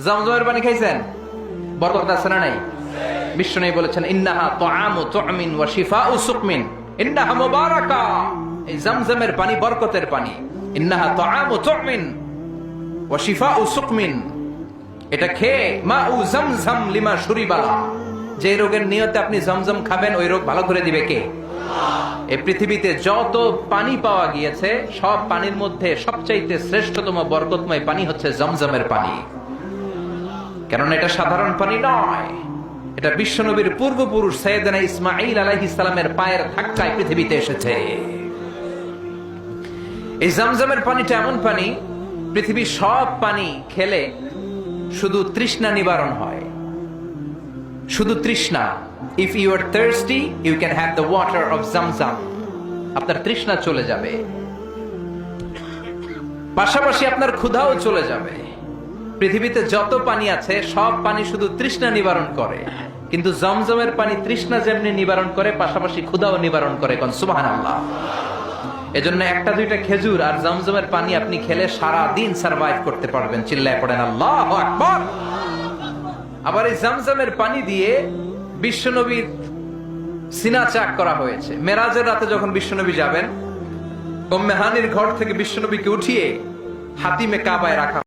জমজমের পানি খাইছেন? বরকত আছে না নাই? বিশ্ব নেই বলেছেন, ইন্নাহা তুআমু তুমিন ওয়া শিফাউ সুকমিন। ইন্নাহা মুবারাকা। এই জমজমের পানি বরকতের পানি। ইন্নাহা তুআমু তুমিন ওয়া শিফাউ সুকমিন। এটা খেয়ে মা উ জমজম লিমা শুরিবালা যে রোগের নিয়তে আপনি জমজম খাবেন, ওই রোগ ভালো করে দিবে কে? এই পৃথিবীতে যত পানি পাওয়া গিয়েছে, সব পানির মধ্যে সবচাইতে শ্রেষ্ঠতম বরকতময় পানি হচ্ছে জমজমের পানি। কেননা এটা সাধারণ পানি নয়। এটা বিশ্বনবীর পূর্বপুরুষ সৈয়দনা ইসমাইল আলাইহিস সালামের পায়ের ধাক্কায় পৃথিবীতে এসেছে। এই জমজমের পানিটা এমন পানি, পৃথিবীর সব পানি খেলে শুধু তৃষ্ণা নিবারণ হয়। শুধু তৃষ্ণা। If you are thirsty you can have the water of Zamzam আপনার তৃষ্ণা চলে যাবে। পাশাপাশি আপনার ক্ষুধাও চলে যাবে। পৃথিবীতে যত পানি আছে, সব পানি শুধু তৃষ্ণা নিবারণ করে। কিন্তু জমজমের পানি তৃষ্ণা যেমনি নিবারণ করে, পাশাপাশি ক্ষুধাও নিবারণ করে কোন সুবাহান আল্লাহ এজন্য একটা দুইটা খেজুর আর জমজমের পানি আপনি খেলে সারা দিন সার্ভাইভ করতে পারবেন। চিল্লায় পড়েন, আল্লাহ আকবর! আবার এই জমজমের পানি দিয়ে বিশ্বনবীর সিনা চাক করা হয়েছে। মেরাজের রাতে যখন বিশ্বনবী যাবেন ওম্মেহানির ঘর থেকে বিশ্বনবীকে উঠিয়ে হাতিমে কাবায় রাখা